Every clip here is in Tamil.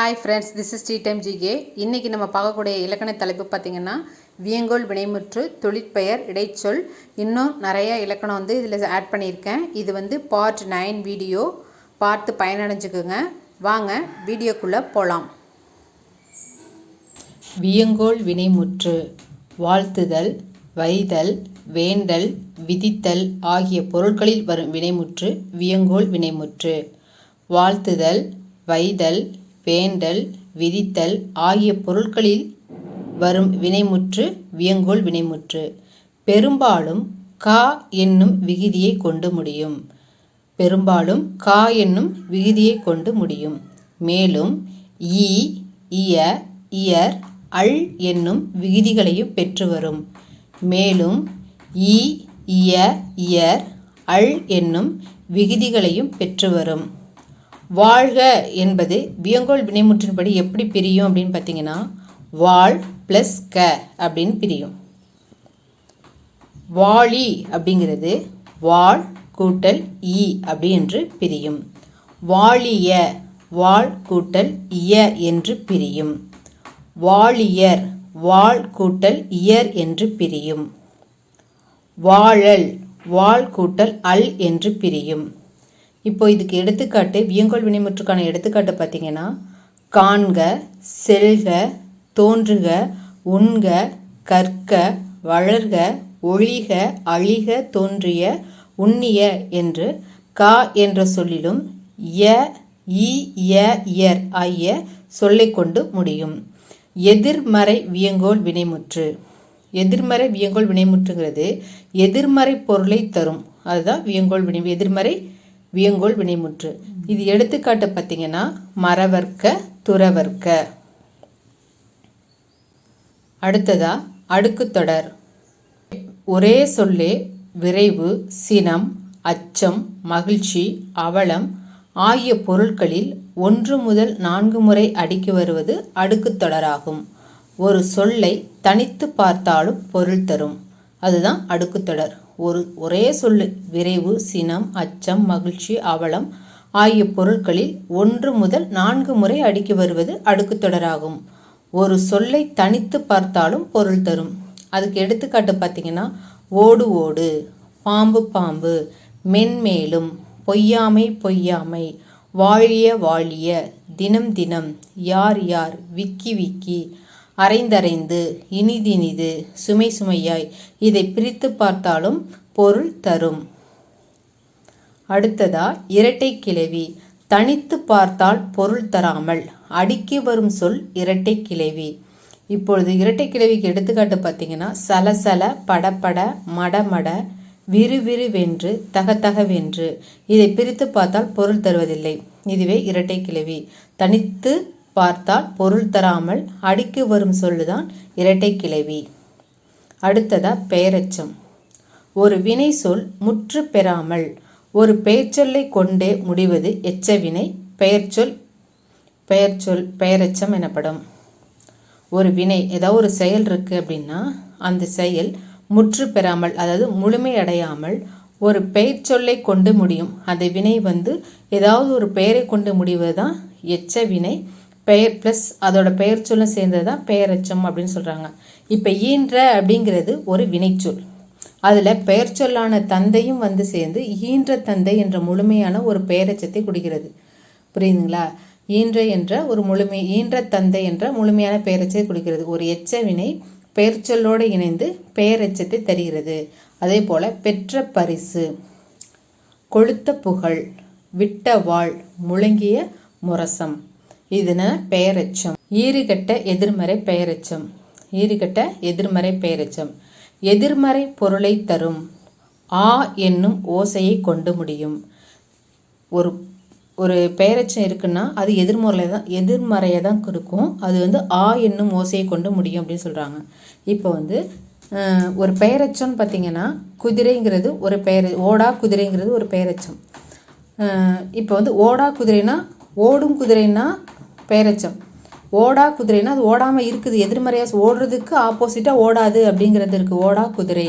Hi friends this is T time GK இன்றைக்கி நம்ம பார்க்கக்கூடிய இலக்கண தலைப்பு பார்த்திங்கன்னா வியங்கோல் வினைமுற்று தொழிற்பெயர் இடைச்சொல். இன்னும் நிறையா இலக்கணம் வந்து இதில் ஆட் பண்ணியிருக்கேன். இது வந்து பார்ட் நைன் வீடியோ பார்த்து பயனடைஞ்சுக்குங்க. வாங்க வீடியோக்குள்ளே போகலாம் வியங்கோல் வினைமுற்று வாழ்த்துதல் வைதல் வேண்டல் விதித்தல் ஆகிய பொருட்களில் வரும் வினைமுற்று வியங்கோல் வினைமுற்று. வாழ்த்துதல் வைதல் வேண்டல் விதித்தல் ஆகிய பொருட்களில் வரும் வினைமுற்று வியங்கோள் வினைமுற்று. பெரும்பாலும் கா என்னும் விகுதியை கொண்டு முடியும். பெரும்பாலும் கா என்னும் விகுதியை கொண்டு முடியும். மேலும் ஈ இய இயர் அல் என்னும் விகுதிகளையும் பெற்று வரும். மேலும் ஈ இய இயர் அல் என்னும் விகுதிகளையும் பெற்று வரும். வாழ்க என்பது வியங்கோல் வினைமுற்றின்படி எப்படி பிரியும் அப்படின்னு பார்த்தீங்கன்னா வாழ் ப்ளஸ் க அப்படின்னு பிரியும். வாளி அப்படிங்கிறது வாழ் கூட்டல் இ அப்படி என்று பிரியும். வாழிய வாழ் கூட்டல் இய என்று பிரியும். வாழியர் வாழ் கூட்டல் இயர் என்று பிரியும். வாழல் வாழ் கூட்டல் அல் என்று பிரியும். இப்போ இதுக்கு எடுத்துக்காட்டு வியங்கோல் வினைமுற்றுக்கான எடுத்துக்காட்டு பார்த்தீங்கன்னா காண்க செல்க தோன்றுக உண்க கற்க வளர்க ஒழிக அழிக தோன்றிய உண்ணிய என்று கா என்ற சொல்லிலும் ய இ யர் இயர் ஆகிய சொல்லை கொண்டு முடியும். எதிர்மறை வியங்கோல் வினைமுற்று. எதிர்மறை வியங்கோல் வினைமுற்றுங்கிறது எதிர்மறை பொருளை தரும். அதுதான் வியங்கோல் வினை எதிர்மறை வியங்கோல் வினைமுற்று. இது எடுத்துக்காட்டு பார்த்தீங்கன்னா மரவர்க்க துறவர்க்க. அடுத்ததா அடுக்குத்தொடர். ஒரே சொல்லே விரைவு சினம் அச்சம் மகிழ்ச்சி அவலம் ஆகிய பொருட்களில் ஒன்று முதல் நான்கு முறை அடுக்கி வருவது அடுக்குத்தொடராகும். ஒரு சொல்லை தனித்து பார்த்தாலும் பொருள் தரும். அதுதான் அடுக்குத்தொடர். ஒரு ஒரே சொல்லு. விரைவு சினம் அச்சம் மகிழ்ச்சி அவலம் ஆகிய பொருட்களில் ஒன்று முதல் நான்கு முறை அடுக்கி வருவது அடுக்குத்தொடராகும். ஒரு சொல்லை தனித்து பார்த்தாலும் பொருள் தரும். அதுக்கு எடுத்துக்காட்டு பார்த்தீங்கன்னா ஓடு ஓடு பாம்பு பாம்பு மென்மேலும் பொய்யாமை பொய்யாமை வாழிய வாழிய தினம் தினம் யார் யார் விக்கி விக்கி அரைந்தரைந்து இனிதினிது சுமை சுமையாய் இதை பிரித்து பார்த்தாலும் பொருள் தரும். அடுத்ததா இரட்டை கிளவி. தனித்து பார்த்தால் பொருள் தராமல் அடுக்கி வரும் சொல் இரட்டை கிளவி. இப்பொழுது இரட்டை கிளவிக்கு எடுத்துக்காட்டு பார்த்தீங்கன்னா சலசல படப்பட மடமட விறுவிறுவென்று தகத்தகவென்று இதை பிரித்து பார்த்தால் பொருள் தருவதில்லை. இதுவே இரட்டை கிளவி. தனித்து பார்த்தால் பொருள் தராமல் அடிக்கு வரும் சொல்லுதான் இரட்டை கிளவி அடுத்ததா பெயரச்சம் ஒரு வினை சொல் முற்று பெறாமல் ஒரு பெயர்ச்சொல்லை கொண்டே முடிவது எச்சவினை பெயர்ச்சொல் பெயர்ச்சொல் பெயரச்சம் எனப்படும். ஒரு வினை ஏதாவது ஒரு செயல் இருக்குது அப்படின்னா அந்த செயல் முற்று பெறாமல் அதாவது முழுமையடையாமல் ஒரு பெயர் சொல்லை கொண்டு முடியும். அந்த வினை வந்து ஏதாவது ஒரு பெயரை கொண்டு முடிவது தான் எச்ச வினை பெயர் ப்ளஸ் அதோட பெயர் சொல்லும் சேர்ந்தது தான் பெயரச்சம் அப்படின்னு சொல்கிறாங்க இப்போ ஈன்ற அப்படிங்கிறது ஒரு வினைச்சொல். அதில் பெயர் சொல்லான தந்தையும் வந்து சேர்ந்து ஈன்ற தந்தை என்ற முழுமையான ஒரு பெயரச்சத்தை குடிக்கிறது. புரியுதுங்களா? ஈன்ற என்ற ஒரு முழுமை ஈன்ற தந்தை என்ற முழுமையான பெயரச்சத்தை குடிக்கிறது. ஒரு எச்ச வினை பெயர் சொல்லோடு இணைந்து பெயரச்சத்தை தருகிறது. அதே போல் பெற்ற பரிசு கொளுத்த புகழ் விட்ட வாழ் முழங்கிய முரசம். இதுன பெயரெச்சம். ஈறுகட்ட எதிர்மறை பெயரெச்சம். ஈறுகட்ட எதிர்மறை பெயரெச்சம். எதிர்மறை பொருளை தரும். ஆ என்னும் ஓசையை கொண்டு முடியும். ஒரு ஒரு பெயரச்சம் இருக்குன்னா அது எதிர்மறை தான் எதிர்மறையை தான் இருக்கும் அது வந்து ஆ என்னும் ஓசையை கொண்டு முடியும் அப்படின்னு சொல்கிறாங்க இப்போ வந்து ஒரு பெயரச்சம்னு பார்த்தீங்கன்னா குதிரைங்கிறது ஒரு பெயர் ஓடா குதிரைங்கிறது ஒரு பெயரச்சம். இப்போ வந்து ஓடா குதிரைனா ஓடும் குதிரைன்னா பெயரச்சம் ஓடா குதிரைனா அது ஓடாமல் இருக்குது. எதிர்மறையாக ஓடுறதுக்கு ஆப்போசிட்டாக ஓடாது அப்படிங்கிறது இருக்குது ஓடா குதிரை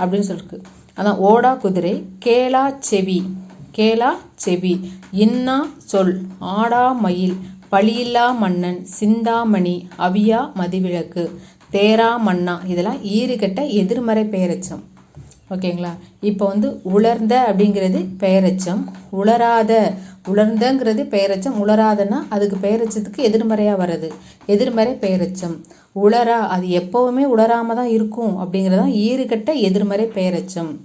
அப்படின்னு சொல்லிருக்கு. அதான் ஓடா குதிரை கேளா செவி கேளா செவி இன்னா சொல் ஆடா மயில் பழியில்லா மன்னன் சிந்தாமணி அவியா மதிவிளக்கு தேரா மன்னா இதெல்லாம் ஈறுகட்ட எதிர்மறை பெயரச்சம் ஓகேங்களா? இப்போ வந்து உலர்ந்த அப்படிங்கிறது பெயரெச்சம். உலராத. உலர்ந்தங்கிறது பெயரெச்சம். உலராதன்னா அதுக்கு பெயரெச்சத்துக்கு எதிர்மறையாக வர்றது. எதிர்மறை பெயரெச்சம். உலரா அது எப்போவுமே உலராமல் தான் இருக்கும் அப்படிங்கிறது தான் ஈறுகட்ட எதிர்மறை பெயரெச்சம்.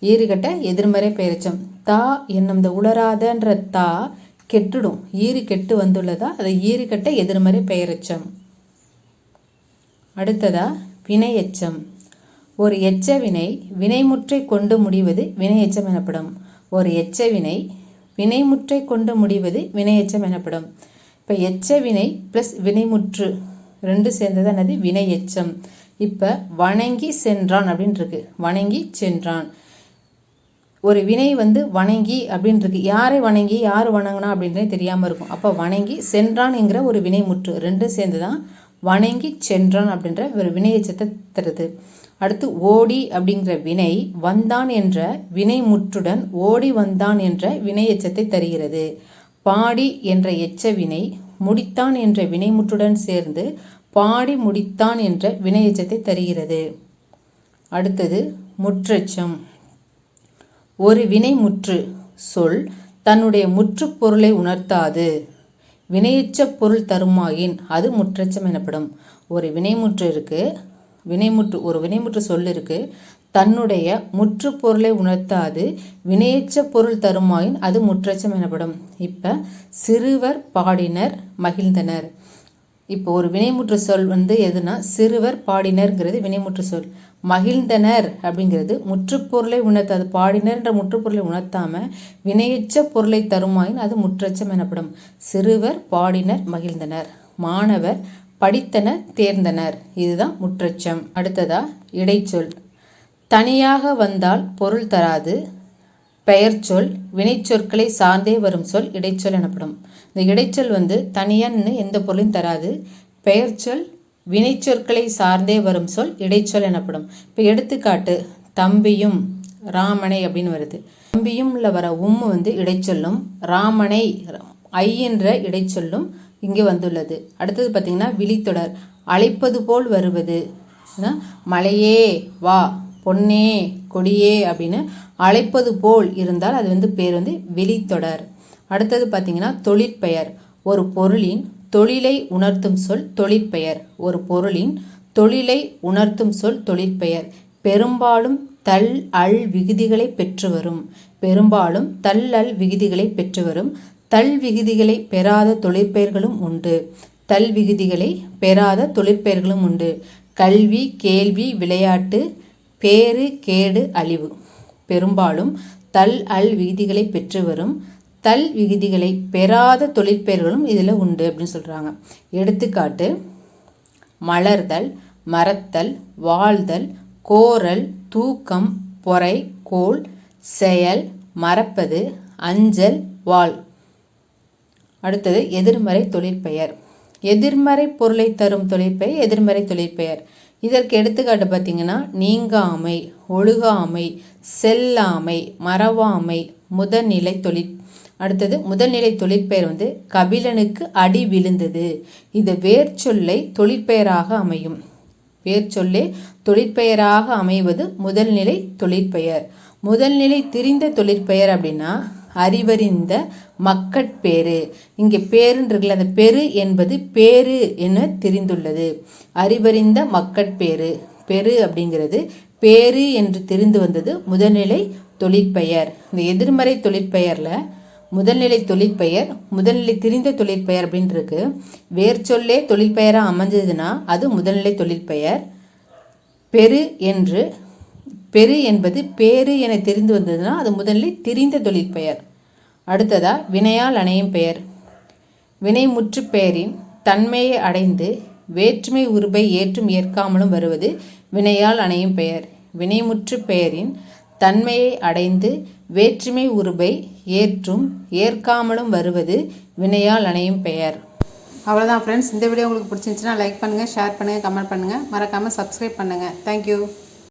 ஈறுகட்ட எதிர்மறை பெயரெச்சம். தா என்னும் இந்த உலராதன்ற தா கெட்டுடும். ஈறு கெட்டு வந்துள்ளதா? அது ஈறுகட்ட எதிர்மறை பெயரெச்சம். அடுத்ததா வினையச்சம். ஒரு எச்ச வினை வினைமுற்றை கொண்டு முடிவது வினையெச்சம் எனப்படும். ஒரு எச்ச வினை வினைமுற்றை கொண்டு முடிவது வினையெச்சம் எனப்படும். இப்போ எச்ச வினை ப்ளஸ் வினைமுற்று ரெண்டு சேர்ந்தது என்னது? வினையெச்சம். இப்போ வணங்கி சென்றான் அப்படின்னு இருக்கு வணங்கி சென்றான். ஒரு வினை வந்து வணங்கி அப்படின்னு இருக்கு யாரை வணங்கி யார் வணங்கினா அப்படின்றே தெரியாமல் இருக்கும். அப்போ வணங்கி சென்றான்ங்கிற ஒரு வினைமுற்று ரெண்டும் சேர்ந்து தான் வணங்கி சென்றான் அப்படின்ற ஒரு வினையச்சத்தை தருது. அடுத்து ஓடி அப்படிங்கிற வினை வந்தான் என்ற வினை முற்றுடன் ஓடி வந்தான் என்ற வினை எச்சத்தை தருகிறது. பாடி என்ற எச்ச வினை முடித்தான் என்ற வினைமுற்றுடன் சேர்ந்து பாடி முடித்தான் என்ற வினை எச்சத்தை தருகிறது. அடுத்தது முற்றெச்சம். ஒரு வினை முற்று சொல் தன்னுடைய முற்று பொருளை உணர்த்தாது. வினையச்ச பொருள் தருமாயின் அது முற்றச்சம் எனப்படும். ஒரு வினைமுற்று இருக்குது வினைமுற்று ஒரு வினைமுற்று சொல் இருக்கு. தன்னுடைய முற்று பொருளை உணர்த்தாது வினையச்ச பொருள் தருமாயின் அது முற்றச்சம் எனப்படும். இப்போ சிறுவர் பாடினர் மகிழ்ந்தனர். இப்போ ஒரு வினைமுற்று சொல் வந்து எதுனா சிறுவர் பாடினர்ங்கிறது வினைமுற்று சொல். மகிழ்ந்தனர் அப்படிங்கிறது முற்றுப்பொருளை உணர்த்தாது பாடினர்ன்ற முற்றுப்பொருளை உணர்த்தாமல் வினையச்ச பொருளை தருமாயின் அது முற்றச்சம் எனப்படும். சிறுவர் பாடினர் மகிழ்ந்தனர். மாணவர் படித்தனர் தேர்ந்தனர். இதுதான் முற்றச்சம். அடுத்ததா இடைச்சொல். தனியாக வந்தால் பொருள் தராது. பெயர்ச்சொல் வினைச்சொற்களை சார்ந்தே வரும் சொல் இடைச்சொல் எனப்படும். இந்த இடைச்சொல் வந்து தனியன்னு எந்த பொருளையும் தராது. பெயர்ச்சொல் வினைச்சொற்களை சார்ந்தே வரும் சொல் இடைச்சொல் எனப்படும். இப்போ எடுத்துக்காட்டு தம்பியும் ராமனை அப்படின்னு வருது. தம்பியும்ல வர உம்மு வந்து இடைச்சொல்லும் ராமனை ஐ என்ற இடைச்சொல்லும் இங்கே வந்துள்ளது. அடுத்தது பார்த்திங்கன்னா விழித்தொடர். அழைப்பது போல் வருவது. மலையே வா பொன்னே கொடியே அப்படின்னு அழைப்பது போல் இருந்தால் அது வந்து பேர் வந்து விழித்தொடர். அடுத்தது பார்த்திங்கன்னா தொழிற்பெயர். ஒரு பொருளின் தொழிலை உணர்த்தும் சொல் தொழிற்பெயர். ஒரு பொருளின் தொழிலை உணர்த்தும் சொல் தொழிற்பெயர். பெரும்பாலும் தல் அல் விகுதிகளை பெற்று வரும். பெரும்பாலும் தல் அல் விகுதிகளை பெற்று வரும். தல் விகுதிகளை பெறாத தொழிற்பெயர்களும் உண்டு. தல் விகுதிகளை பெறாத தொழிற்பெயர்களும் உண்டு. கல்வி கேள்வி விளையாட்டு பேறு கேடு அழிவு. பெரும்பாலும் தல் அல் விகுதிகளை பெற்று வரும் தல் விகுதிகளை பெறாத தொழிற்பெயர்களும் இதில் உண்டு அப்படின்னு சொல்கிறாங்க எடுத்துக்காட்டு மலர்தல் மறத்தல் வாழ்தல் கோரல் தூக்கம் பொறை கோல் செயல் மறப்பது அஞ்சல் வாழ். அடுத்தது எதிர்மறை தொழிற்பெயர் எதிர்மறை பொருளை தரும் தொழிற்பெயர் எதிர்மறை தொழிற்பெயர் இதற்கு எடுத்துக்காட்டு பார்த்தீங்கன்னா நீங்காமை ஒழுகாமை செல்லாமை மறவாமை முதல்நிலை தொழிற் அடுத்தது முதல்நிலை தொழிற்பெயர் வந்து கபிலனுக்கு அடி விழுந்தது. இது வேர் சொல்லை தொழிற்பெயராக அமையும். வேர் சொல்லே தொழிற்பெயராக அமைவது முதல்நிலை தொழிற்பெயர் முதல்நிலை திரிந்த தொழிற்பெயர் அப்படின்னா அறிவறிந்த மக்கட்பேறு. இங்கே பேருன்னு இருக்குல்ல அந்த பெரு என்பது பேரு என தெரிந்துள்ளது. அறிவறிந்த மக்கட்பேறு. பெரு அப்படிங்கிறது பேரு என்று தெரிந்து வந்தது முதல்நிலை தொழிற்பெயர். இந்த எதிர்மறை தொழிற்பெயரில் முதல்நிலை தொழிற்பெயர் முதல்நிலை திரிந்த தொழிற்பெயர் அப்படின்னு இருக்கு வேர்ச்சொல்லே தொழிற்பெயராக அமைஞ்சதுன்னா அது முதல்நிலை தொழிற்பெயர். பெரு என்று பெரு என்பது பேரு என தெரிந்து வந்ததுன்னா அது முதல்நிலை திரிந்த தொழிற்பெயர். அடுத்ததா வினையால் அணையும் பெயர். வினை முற்று பெயரின் தன்மையை அடைந்து வேற்றுமை உருபை ஏற்றும் ஏற்காமலும் வருவது வினையால் அணையும் பெயர். வினைமுற்று பெயரின் தன்மையை அடைந்து வேற்றுமை உருபை ஏற்றும் ஏற்காமலும் வருவது வினையால் அணையும் பெயர். அவ்வளோதான் ஃப்ரெண்ட்ஸ் இந்த வீடியோ உங்களுக்கு பிடிச்சிருந்துச்சுன்னா லைக் பண்ணுங்கள் ஷேர் பண்ணுங்கள் கமெண்ட் பண்ணுங்கள் மறக்காமல் சப்ஸ்கிரைப் பண்ணுங்கள் தேங்க்யூ